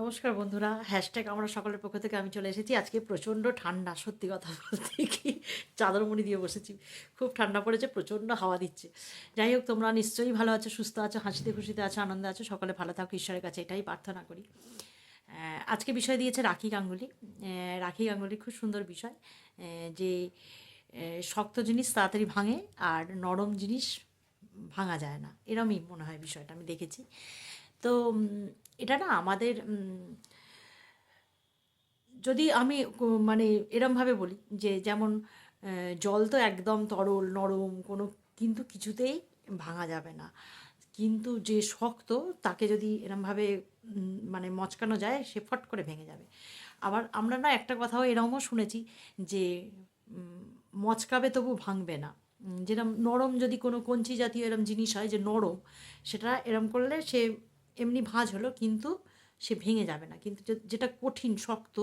নমস্কার বন্ধুরা হ্যাশট্যাগ আমরা সকলের পক্ষ থেকে আমি চলে এসেছি। আজকে প্রচণ্ড ঠান্ডা, সত্যি কথা বলতে কি চাদর মুড়ি দিয়ে বসেছি। খুব ঠান্ডা পড়েছে, প্রচণ্ড হাওয়া দিচ্ছে। যাই হোক, তোমরা নিশ্চয়ই ভালো আছো, সুস্থ আছো, হাসিতে খুশিতে আছো, আনন্দে আছো, সকলে ভালো থাকো, ঈশ্বরের কাছে এটাই প্রার্থনা করি। আজকে বিষয় দিয়েছে রাখি গাঙ্গুলি। রাখি গাঙ্গুলি খুব সুন্দর বিষয় যে শক্ত জিনিস তাড়াতাড়ি ভাঙে আর নরম জিনিস ভাঙা যায় না। এরমই মনে হয় বিষয়টা, আমি দেখেছি। তো এটা না আমাদের যদি আমি মানে এরমভাবে বলি যে যেমন জল তো একদম তরল, নরম, কোনো কিন্তু কিছুতেই ভাঙা যাবে না। কিন্তু যে শক্ত, তাকে যদি এরমভাবে মানে মচকানো যায়, সে ফট করে ভেঙে যাবে। আবার আমরা না একটা কথাও এরমও শুনেছি যে মচকাবে তবু ভাঙবে না। যেরম নরম যদি কোনো কঞ্চি জাতীয় এরম জিনিস হয় যে নরম, সেটা এরম করলে সে এমনি ভাঁজ হলো, কিন্তু সে ভেঙে যাবে না। কিন্তু যেটা কঠিন, শক্ত,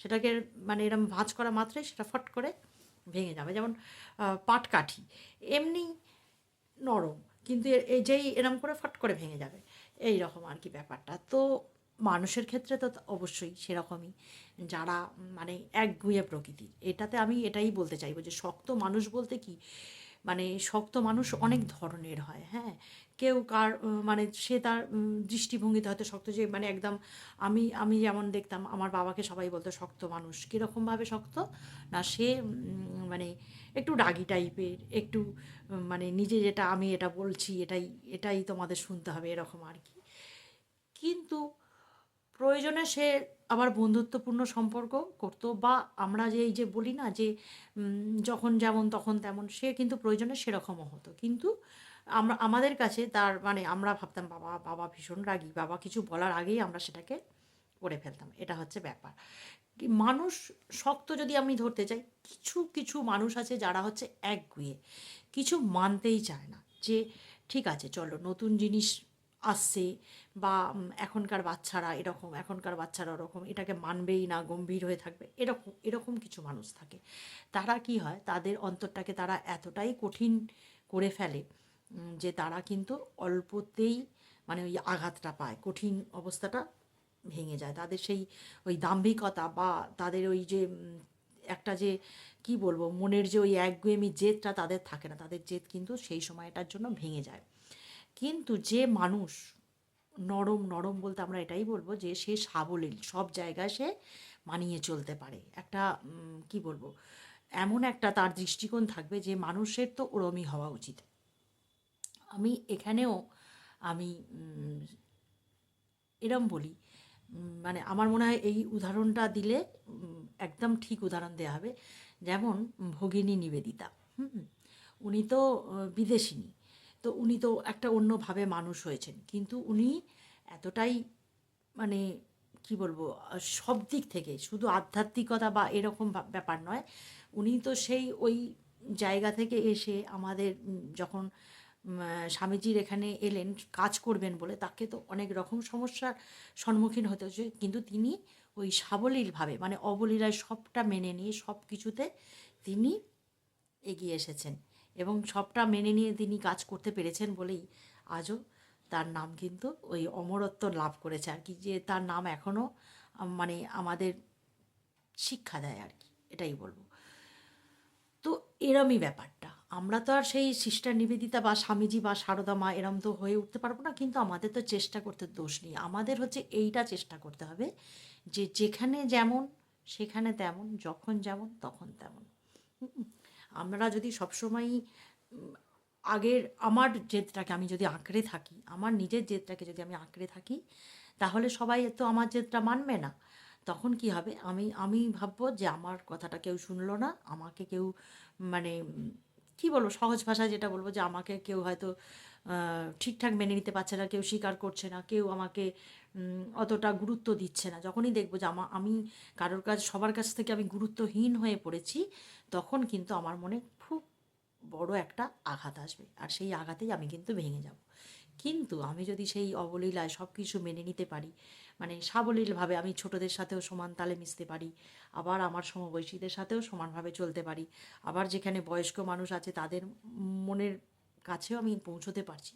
সেটাকে মানে এরম ভাঁজ করা মাত্রই সেটা ফট করে ভেঙে যাবে। যেমন পাটকাঠি, এমনি নরম, কিন্তু এই যেই এরম করে ফট করে ভেঙে যাবে, এই রকম আর কি ব্যাপারটা। তো মানুষের ক্ষেত্রে তো অবশ্যই সেরকমই। যারা মানে একগুঁয়ে প্রকৃতির এটাতে আমি এটাই বলতে চাইব যে, শক্ত মানুষ বলতে কি? মানে শক্ত মানুষ অনেক ধরনের হয় হ্যাঁ? কেউ কার মানে সে তার দৃষ্টিভঙ্গিতে হয়তো শক্ত যে মানে একদম আমি আমি যেমন দেখতাম, আমার বাবাকে সবাই বলতো শক্ত মানুষ। কীরকমভাবে শক্ত? না, সে মানে একটু রাগী টাইপের, একটু মানে নিজে যেটা আমি এটা বলছি, এটাই এটাই তোমাদের শুনতে হবে, এরকম আর কি। কিন্তু প্রয়োজনে সে আবার বন্ধুত্বপূর্ণ সম্পর্ক করতো বা আমরা যে এই যে বলি না যে যখন যেমন তখন তেমন, সে কিন্তু প্রয়োজনে সেরকমও হতো। কিন্তু আমরা, আমাদের কাছে তার মানে আমরা ভাবতাম বাবা বাবা ভীষণ রাগী, বাবা কিছু বলার আগেই আমরা সেটাকে করে ফেলতাম। এটা হচ্ছে ব্যাপার। মানুষ শক্ত যদি আমি ধরতে চাই, কিছু কিছু মানুষ আছে যারা হচ্ছে একগুয়ে কিছু মানতেই চায় না যে ঠিক আছে, চলো নতুন জিনিস আসছে বা এখনকার বাচ্চারা এরকম, এখনকার বাচ্চারা ওরকম, এটাকে মানবেই না, গম্ভীর হয়ে থাকবে, এরকম এরকম কিছু মানুষ থাকে। তারা কি হয়, তাদের অন্তরটাকে তারা এতটাই কঠিন করে ফেলে যে তারা কিন্তু অল্পতেই মানে ওই আঘাতটা পায়, কঠিন অবস্থাটা ভেঙে যায়। তাদের সেই ওই দাম্ভিকতা বা তাদের ওই যে একটা যে, কি বলব, মনের যে ওই একগুয়েমি জেদটা তাদের থাকে না। তাদের জেদ কিন্তু সেই সময়টার জন্য ভেঙে যায়। কিন্তু যে মানুষ, নরম নরম বলতে আমরা এটাই বলব যে, সে সাবলীল, সব জায়গায় সে মানিয়ে চলতে পারে। একটা কি বলব, এমন একটা তার দৃষ্টিকোণ থাকবে যে, মানুষের তো ওরমই হওয়া উচিত। আমি এখানেও আমি এরম বলি মানে আমার মনে হয় এই উদাহরণটা দিলে একদম ঠিক উদাহরণ দেওয়া হবে। যেমন ভগিনী নিবেদিতা, হুম? উনি তো বিদেশিনী। তো উনি তো একটা অন্যভাবে মানুষ হয়েছেন। কিন্তু উনি এতটাই মানে কি বলব সব দিক থেকে, শুধু আধ্যাত্মিকতা বা এরকম ব্যাপার নয়, উনি তো সেই ওই জায়গা থেকে এসে আমাদের যখন স্বামীজির এখানে এলেন, কাজ করবেন বলে। তাকে তো অনেক রকম সমস্যার সম্মুখীন হতে হচ্ছে। কিন্তু তিনি ওই সাবলীলভাবে মানে অবলীলায় সবটা মেনে নিয়ে সব কিছুতে তিনি এগিয়ে এসেছেন। এবং সবটা মেনে নিয়ে তিনি কাজ করতে পেরেছেন বলেই আজও তার নাম কিন্তু ওই অমরত্ব লাভ করেছে আর কি, যে তার নাম এখনও মানে আমাদের শিক্ষা দেয় আর কি, এটাই বলব। তো এরমই ব্যাপারটা। আমরা তো আর সেই সিস্টার নিবেদিতা বা স্বামীজি বা সারদা মা এরম তো হয়ে উঠতে পারব না, কিন্তু আমাদের তো চেষ্টা করতে দোষ নেই। আমাদের হচ্ছে এইটা চেষ্টা করতে হবে যে যেখানে যেমন, সেখানে তেমন, যখন যেমন, তখন তেমন। আমরা যদি সবসময়ই আগের আমার জেদটাকে আমি যদি আঁকড়ে থাকি, আমার নিজের জেদটাকে যদি আমি আঁকড়ে থাকি, তাহলে সবাই তো আমার জেদটা মানবে না। তখন কি হবে? আমি আমি ভাববো যে আমার কথাটা কেউ শুনলো না, আমাকে কেউ মানে কি বলব, সহজ ভাষায় যেটা বলব যে আমাকে কেউ হয়তো ঠিকঠাক মেনে নিতে পারছে না, কেউ স্বীকার করছে না, কেউ আমাকে অতটা গুরুত্ব দিচ্ছে না। যখনই দেখব যে আমা, আমি কারোর কাছ, সবার কাছ থেকে আমি গুরুত্বহীন হয়ে পড়েছি, তখন কিন্তু আমার মনে খুব বড় একটা আঘাত আসবে। আর সেই আঘাতেই আমি কিন্তু ভেঙে যাব। কিন্তু আমি যদি সেই অবলীলায় সব কিছু মেনে নিতে পারি মানে সাবলীলভাবে আমি ছোটদের সাথেও সমান তালে মিশতে পারি, আবার আমার সমবয়সীদের সাথেও সমানভাবে চলতে পারি, আবার যেখানে বয়স্ক মানুষ আছে তাদের মনের কাছেও আমি পৌঁছতে পারছি,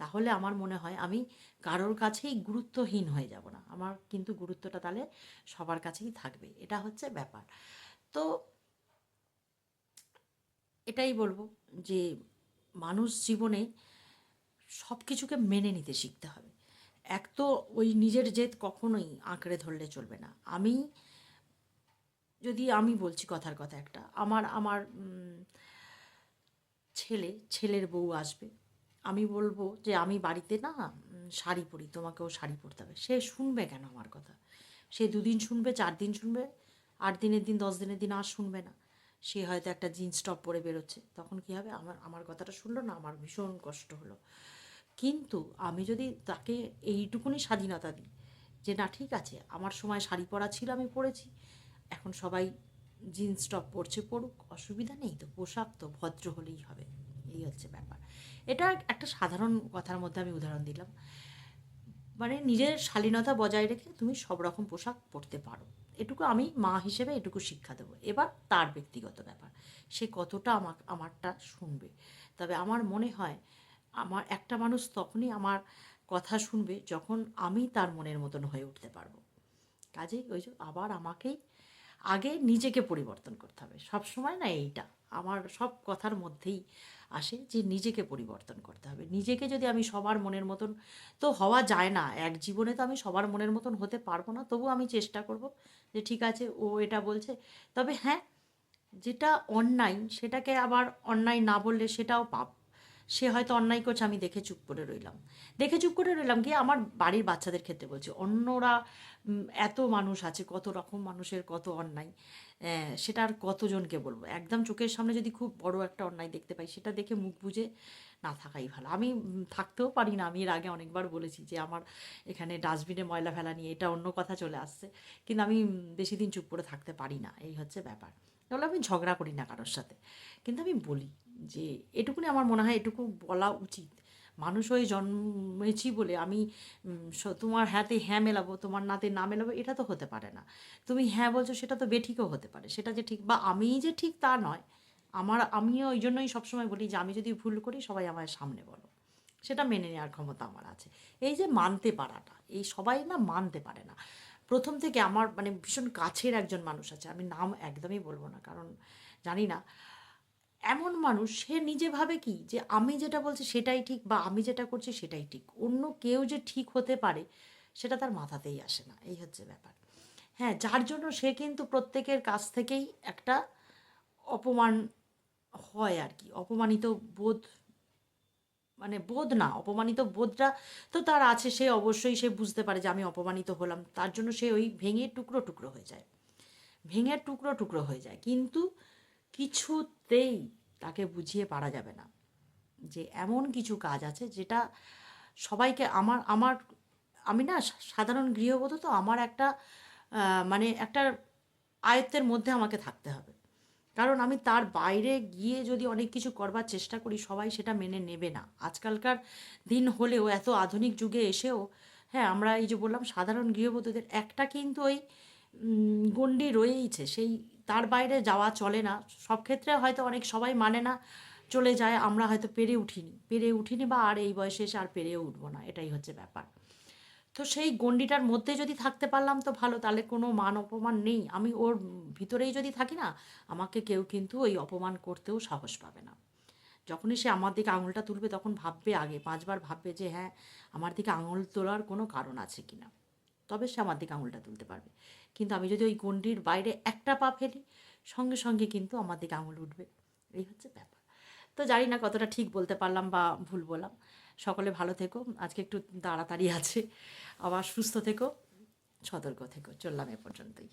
তাহলে আমার মনে হয় আমি কারোর কাছেই গুরুত্বহীন হয়ে যাব না। আমার কিন্তু গুরুত্বটা তাহলে সবার কাছেই থাকবে, এটা হচ্ছে ব্যাপার। তো এটাই বলব যে মানুষ জীবনে সব কিছুকে মেনে নিতে শিখতে হবে। এক তো ওই নিজের জেদ কখনোই আঁকড়ে ধরলে চলবে না। আমি যদি আমি বলছি কথার কথা একটা, আমার আমার ছেলে, ছেলের বউ আসবে। আমি বলব যে আমি বাড়িতে না শাড়ি পরি, তোমাকেও শাড়ি পরতে হবে। সে শুনবে কেন আমার কথা? সে দুদিন শুনবে, চার দিন শুনবে, আট দিনের দিন, দশ দিনের দিন আর শুনবে না। সে হয়তো একটা জিন্স টপ পরে বেরোচ্ছে। তখন কী হবে? আমার আমার কথাটা শুনলো না? আমার ভীষণ কষ্ট হলো। কিন্তু আমি যদি তাকে এইটুকুনি স্বাধীনতা দিই যে, না, ঠিক আছে, আমার সময় শাড়ি পরা ছিল, আমি পরেছি। এখন সবাই জিন্স টপ পরছে পড়ুক অসুবিধা নেই তো, পোশাক তো, ভদ্র হলেই হবে। এই হচ্ছে ব্যাপার। এটা একটা সাধারণ কথার মধ্যে আমি উদাহরণ দিলাম। মানে নিজের শালীনতা বজায় রেখে তুমি সব রকম পোশাক পরতে পারো। এটুকু আমি মা হিসেবে এটুকু শিক্ষা দেবো। এবার তার ব্যক্তিগত ব্যাপার। সে কতটা আমার আমারটা শুনবে? তবে আমার মনে হয় আমার, একটা মানুষ তখনই আমার কথা শুনবে যখন আমি তার মনের মতন হয়ে উঠতে পারব। কাজেই ওই আবার আমাকেই আগে নিজেকে পরিবর্তন করতে হবে। সব সময় না এইটা, আমার সব কথার মধ্যেই আসে যে নিজেকে পরিবর্তন করতে হবে। নিজেকে যদি আমি সবার মনের মতন, তো হওয়া যায় না। এক জীবনে তো আমি সবার মনের মতন হতে পারব না তবু আমি চেষ্টা করব যে ঠিক আছে, ও এটা বলছে। তবে হ্যাঁ যেটা অন্যায়, সেটাকে আবার অন্যায় না বললে সেটাও পাপ। সে হয়তো অন্যায় করছে, আমি দেখে চুপ করে রইলাম। দেখে চুপ করে রইলাম, গিয়ে আমার বাড়ির বাচ্চাদের ক্ষেত্রে বলছি, অন্যরা এত মানুষ আছে, কত রকম মানুষের কত অন্যায় সেটা আর কতজনকে বলব? একদম চোখের সামনে যদি খুব বড় একটা অন্যায় দেখতে পাই, সেটা দেখে মুখ বুজে না থাকাই ভালো। আমি থাকতেও পারি না, আমি এর আগে অনেকবার বলেছি যে আমার এখানে ডাস্টবিনে ময়লা ফেলা নিয়ে এটা অন্য কথা চলে আসছে, কিন্তু আমি বেশি দিন চুপ করে থাকতে পারি না, এই হচ্ছে ব্যাপার। তাহলে আমি ঝগড়া করি না কারোর সাথে। কিন্তু আমি বলি যে, এটুকুনি আমার মনে হয় এটুকু বলা উচিত। মানুষ হয়ে জন্মেছি বলে আমি তোমার হ্যাঁতে হ্যাঁ মেলাবো, তোমার নাতে না মেলাবো, এটা তো হতে পারে না। তুমি হ্যাঁ বলছো সেটা তো বেঠিকও হতে পারে। সেটা যে ঠিক বা আমিই যে ঠিক তা নয়। আমার, আমিও ওই জন্যই সবসময় বলি যে, আমি যদি ভুল করি সবাই আমার সামনে বলো। সেটা মেনে নেওয়ার ক্ষমতা আমার আছে। এই যে মানতে পারাটা, এই সবাই না মানতে পারে না। প্রথম থেকে আমার মানে ভীষণ কাছের একজন মানুষ আছে। আমি নাম একদমই বলব না, কারণ জানি না। এমন মানুষ, সে নিজে ভাবে কি যে আমি যেটা বলছি সেটাই ঠিক বা আমি যেটা করছি সেটাই ঠিক। অন্য কেউ যে ঠিক হতে পারে, সেটা তার মাথাতেই আসে না। এই হচ্ছে ব্যাপার। হ্যাঁ যার জন্য সে কিন্তু প্রত্যেকের কাছ থেকেই একটা অপমান হয় আর কি। অপমানিত বোধ মানে বোধ না, অপমানিত বোধটা তো তার আছে, সে অবশ্যই সে বুঝতে পারে যে আমি অপমানিত হলাম। তার জন্য সে ওই ভেঙে টুকরো টুকরো হয়ে যায়, ভেঙে টুকরো টুকরো হয়ে যায়। কিন্তু কিছুতেই তাকে বুঝিয়ে পারা যাবে না যে এমন কিছু কাজ আছে যেটা সবাইকে আমার আমার, আমি না সাধারণ গৃহবধূ তো আমার একটা মানে একটা আয়ত্তের মধ্যে আমাকে থাকতে হবে। কারণ আমি তার বাইরে গিয়ে যদি অনেক কিছু করবার চেষ্টা করি, সবাই সেটা মেনে নেবে না। আজকালকার দিন হলেও, এত আধুনিক যুগে এসেও হ্যাঁ আমরা এই যে বললাম, সাধারণ গৃহবধূদের একটা কিন্তু ওই গণ্ডি রয়েইছে। সেই তার বাইরে যাওয়া চলে না। সব ক্ষেত্রে হয়তো অনেক সবাই মানে না, চলে যায়, আমরা হয়তো পেরে উঠিনি। পেরে উঠিনি বা আর এই বয়সে এসে আর পেরেও উঠবো না। এটাই হচ্ছে ব্যাপার। তো সেই গণ্ডিটার মধ্যে যদি থাকতে পারলাম তো ভালো, তাহলে কোনো মান অপমান নেই। আমি ওর ভিতরেই যদি থাকি না, আমাকে কেউ কিন্তু ওই অপমান করতেও সাহস পাবে না। যখনই সে আমার দিকে আঙুলটা তুলবে, তখন ভাববে আগে, পাঁচবার ভাববে যে হ্যাঁ আমার দিকে আঙুল তোলার কোনো কারণ আছে কি না তবে সে আমার দিকে আঙুলটা তুলতে পারবে। কিন্তু আমি যদি ওই গণ্ডির বাইরে একটা পা ফেলি, সঙ্গে সঙ্গে কিন্তু আমার দিকে আঙুল উঠবে। এই হচ্ছে ব্যাপার। তো জানি না কতটা ঠিক বলতে পারলাম বা ভুল বললাম। সকলে ভালো থেকো। আজকে একটু তাড়াতাড়ি আছে। আবার সুস্থ থেকো, সতর্ক থেকো। চললাম এ পর্যন্তই।